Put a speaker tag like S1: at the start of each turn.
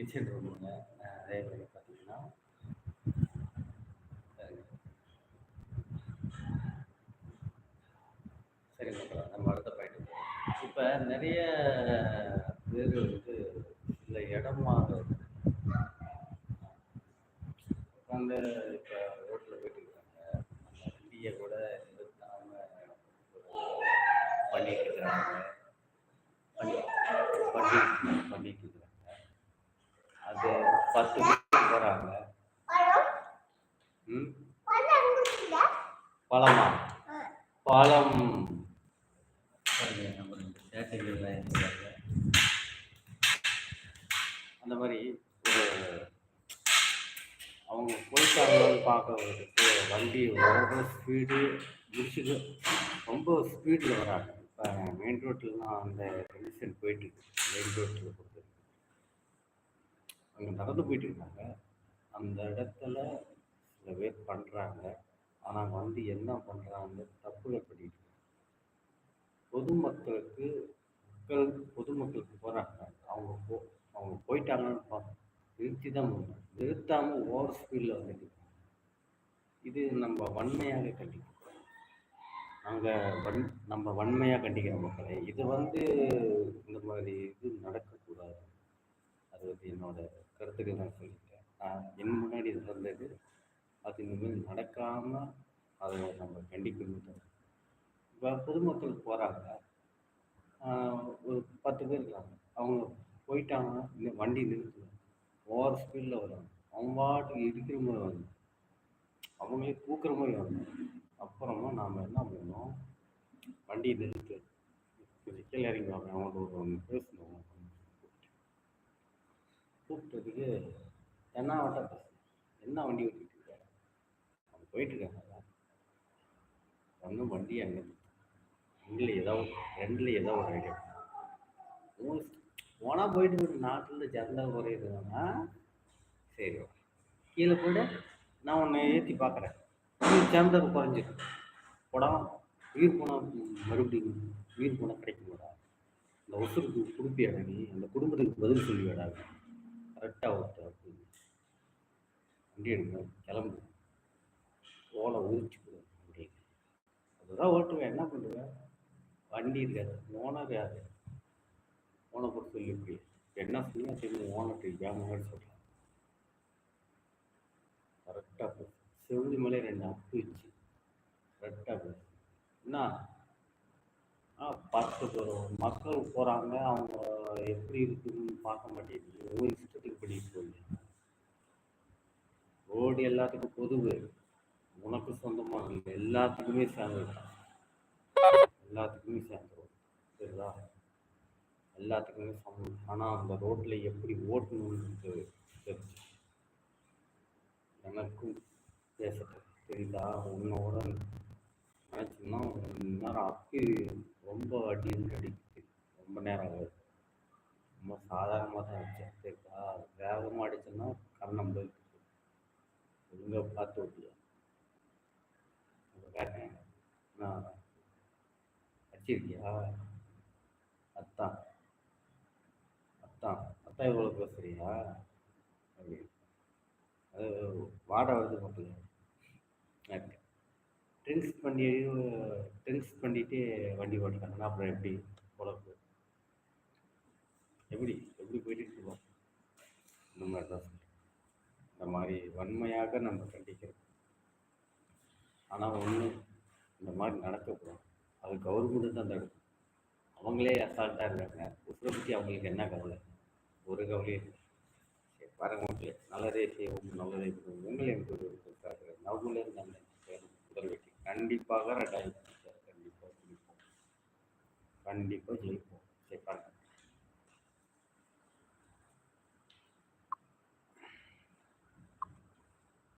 S1: Kitchen ரூமுங்க அதே மாதிரி பார்த்தீங்கன்னா சரிங்க அப்புறம் நம்ம அடுத்த பாயிண்ட் இப்போ நிறைய பேர் வந்து இந்த இடம் அந்த இப்போ ரோட்டில் போயிட்டு இருக்காங்க அந்த வண்டியை கூட நிறுத்தாம பண்ணிட்டு இருக்கிறாங்க பண்ணி பண்ணி பண்ணிட்டு இருக்கிறாங்க அது பத்து பேர் போகிறாங்க ம் பழமா பழம் அந்த மாதிரி ஒரு அவங்க போயிட்டாங்கன்னு பார்க்கறதுக்கு வண்டி ஓடுற ஸ்பீடு முடிச்சுட்டு ரொம்ப ஸ்பீடில் வராங்க. இப்போ மெயின் ரோட்லலாம் அந்த கண்டிஷன் போயிட்டு இருக்கு மெயின் ரோட்டில் பொறுத்து அங்கே நடந்து போயிட்டு இருக்காங்க அந்த இடத்துல சில பேர் பண்ணுறாங்க ஆனால் வந்து என்ன பண்ணுறாங்க தப்புல பண்ணிட்டு பொதுமக்களுக்கு மக்கள் பொதுமக்களுக்கு போகிறாங்க அவங்க போ அவங்க போயிட்டாங்கன்னு பார்த்து நிறுத்தி தான் போகணும் நிறுத்தாமல் ஓவர் ஸ்பீடில் வந்துட்டு இது நம்ம வன்மையாக கண்டிக்கிறோம். நாங்கள் வன் நம்ம வன்மையாக கண்டிக்கிற மக்களை. இது வந்து இந்த மாதிரி இது நடக்கக்கூடாது. அது வந்து என்னோட கருத்துக்கள் நான் சொல்லிட்டேன் நான் என் முன்னாடி இது வந்தது அது இனிமேல் நடக்காமல் அதை நம்ம கண்டிக்கணும் இப்போ பொதுமக்கள் போகிறாங்க ஒரு பத்து பேர் இருக்காங்க. அவங்க போயிட்டாங்கன்னா இந்த வண்டி நிறுத்துவாங்க ஓவர் ஸ்பீடில் வராங்க. அவங்க பாட்டுக்கு இடிக்கிற மாதிரி வந்து அவங்களே தூக்குற மாதிரி வந்து அப்புறமா நாம் என்ன பண்ணணும்? வண்டியை நிறுத்து. கொஞ்சம் கீழே இறங்கி வாங்க அவங்கள்ட்ட ஒரு ஒன்று பேசணும். கூப்பிட்டதுக்கு என்ன வட்ட பேசணும் என்ன வண்டி போயிட்டுருக்காங்க. இருக்க ஒன்றும் வண்டி அங்கே ரெண்டில் ஏதோ ரெண்டில் ஏதோ ஒரு ஐடியா. போனால் போயிட்டு ஒரு நாட்டில் ஜந்தா குறையுதுன்னா சரி கீழே போய்ட்டு நான் உன்னை ஏற்றி பார்க்குறேன் சந்தா குறைஞ்சிடும் படம் உயிர் போனால் மறுபடியும் உயிர் போனால் கிடைக்குமாடா இந்த உசுருக்கு கொடுப்பியாடா நீ? அந்த குடும்பத்துக்கு பதில் சொல்லுவியாடா. கரெக்டாக ஒருத்தர் அப்படின்னு வண்டி எடுங்க. கிளம்பு. ஓலை உதிச்சு கொடு அப்படின்னு அதுதான் ஓட்டுவேன் என்ன பண்ணுவேன் வண்டி இருக்காது. ஓனர் யார்? ஓனை பொறுத்து சொல்லி இப்படி என்ன சொன்னா சரி ஓனர்கிட்ட ஏன் முன்னாடி சொல்கிறேன் கரெக்டாக பேசு செவிலி மேலே ரெண்டு அப்பு வச்சு கரெக்டாக பேசு என்ன? ஆ பார்த்து போகிறோம் மக்கள் போகிறாங்க அவங்க எப்படி இருக்குதுன்னு பார்க்க மாட்டேங்குது. ஒரு இஷ்டத்துக்கு பண்ணிட்டு போகுது ரோடு எல்லாத்துக்கும் பொதுவு. உனக்கு சொந்தமாக இல்லை எல்லாத்துக்குமே சேர்ந்துருக்கான் எல்லாத்துக்குமே சேர்ந்துடும் சரிதா? எல்லாத்துக்குமே சமம். ஆனால் அந்த ரோட்டில் எப்படி ஓட்டணும்னு தெரிஞ்சு எனக்கும் பேசுறது தெரியுதா? உன்னோட நினச்சோம்னா நேரம் அப்பி ரொம்ப அடி அடிக்குது. ரொம்ப நேரம் ஆகுது. ரொம்ப சாதாரணமாக தான் அடிச்சேன் சரிதா? வேகமாக அடிச்சோன்னா கரணம் போயிட்டு ஒழுங்காக பார்த்து விட்டு கேட்டேன் நான் வச்சிருக்கியா அத்தான் அத்தான் அத்தான் இவ்வளோ பேசுறியா அப்படி அது வாடகை வருது மட்டும் ட்ரிங்க்ஸ் பண்ணி ட்ரிங்க்ஸ் பண்ணிட்டு வண்டி ஓட்டுறாங்கன்னா அப்புறம் எப்படி? உழப்பு எப்படி? எப்படி போயிட்டு இருக்கோம் இந்த மாதிரி தான் இந்த மாதிரி வன்மையாக நம்ம கண்டிக்கிறோம். ஆனால் ஒன்று இந்த மாதிரி நடக்கக்கூடாது அது கவர்மெண்ட்டு தான் தடுக்கும் அவங்களே அசால்ட்டாக இருக்காங்க உசுரை பற்றி அவங்களுக்கு என்ன கவலை? ஒரு கவலையும் சரி பாருங்க மக்களே நல்லதே செய்வோம் நல்லதே செய்வோம் உங்களை எனக்கு நவங்களே நல்ல முதல் வெற்றி. கண்டிப்பாக ரெண்டாயிரத்தி கண்டிப்பாக ஜெயிப்போம். கண்டிப்பாக ஜெயிப்போம்.